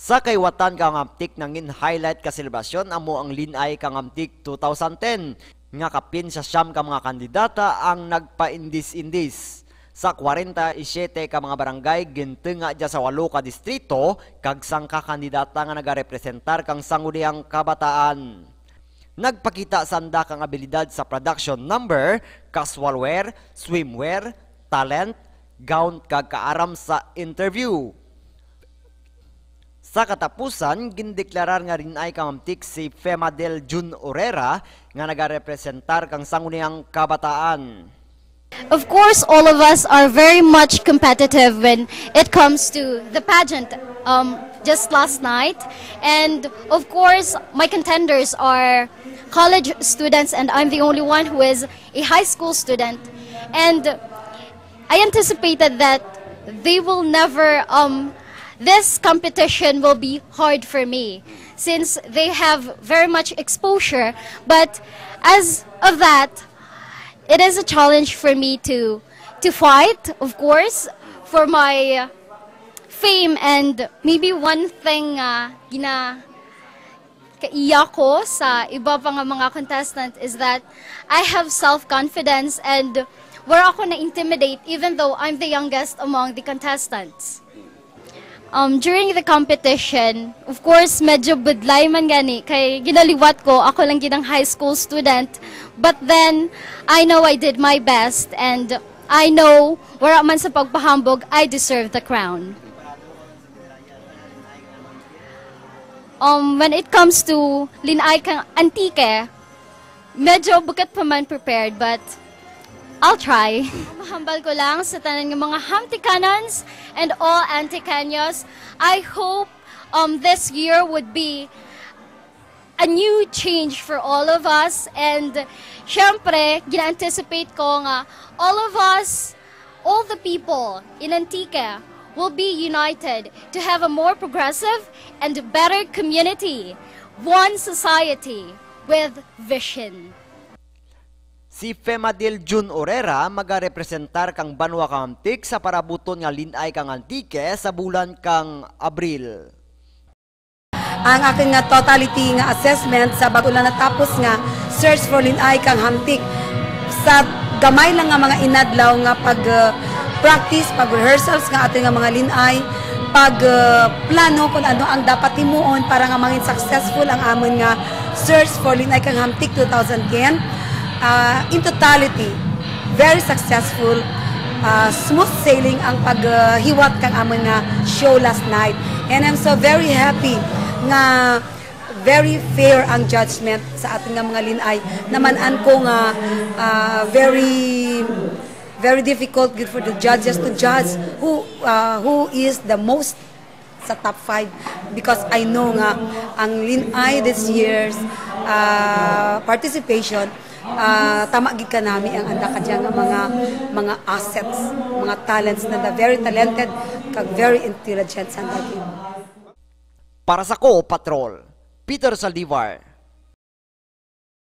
Sa kaywatan kang amtik nangin highlight ka selebrasyon amo ang linay kang amtik 2010 nga kapin sa siyam ka mga kandidata ang nagpa-indis-indis. Sa 47 ka mga barangay gintenga dya sa walo ka distrito kag sang ka kandidata nga nagarepresentar kang sangguniang kabataan. Nagpakita sanda kang abilidad sa production number, casual wear, swimwear, talent, gown kag kaaram sa interview. Sa katapusan, gindeklarar nga rin ay kamamtik si Femadel Jun Orera nga nagarepresentar kang sanguniyang kabataan. Of course, all of us are very much competitive when it comes to the pageant um, just last night. And of course, my contenders are college students, and I'm the only one who is a high school student. And I anticipated that they will never um, this competition will be hard for me since they have very much exposure. But as of that, it is a challenge for me to to fight, of course, for my fame and maybe one thing uh, gina kaiyak ko sa iba pa nga mga contestant is that I have self-confidence and where ako na-intimidate even though I'm the youngest among the contestants. Um, during the competition, of course, medyo budlay man gani. Kay ginaliwat ko, ako lang ginang high school student. But then, I know I did my best and I know where man sa pagpahambog, I deserve the crown. Um, when it comes to linay kang antike, medyo bukat pa man prepared, but I'll try. Mahambal ko lang sa tanan mga Hamticanons and all Anticanios. I hope um, this year would be a new change for all of us. And syempre, gina-anticipate ko nga, all of us, all the people in Antique will be united to have a more progressive and better community, one society with vision. Si Femadil Jun Orera magarepresentar kang Banwa Kamtik sa parabuton nga linay kang antike sa bulan kang Abril. Ang aking nga totality nga assessment sa bago lang natapos nga search for linay kang hamtik sa gamay lang nga mga inadlaw nga pag uh, practice, pag rehearsals nga ating nga mga linay, pag uh, plano kung ano ang dapat himuon para nga maging successful ang amon nga search for linay kang hamtik 2010 uh, in totality, very successful, uh, smooth sailing ang paghiwat uh, kang amon nga show last night. And I'm so very happy nga very fair ang judgment sa ating nga mga linay. Namanan ko nga uh, very very difficult good for the judges to judge who uh, who is the most sa top 5 because I know nga ang linay this year's uh, participation uh, tama gid ka nami ang anda ka nga mga mga assets, mga talents na the very talented kag very intelligent sa. Para sa ko, Patrol, Peter Saldivar,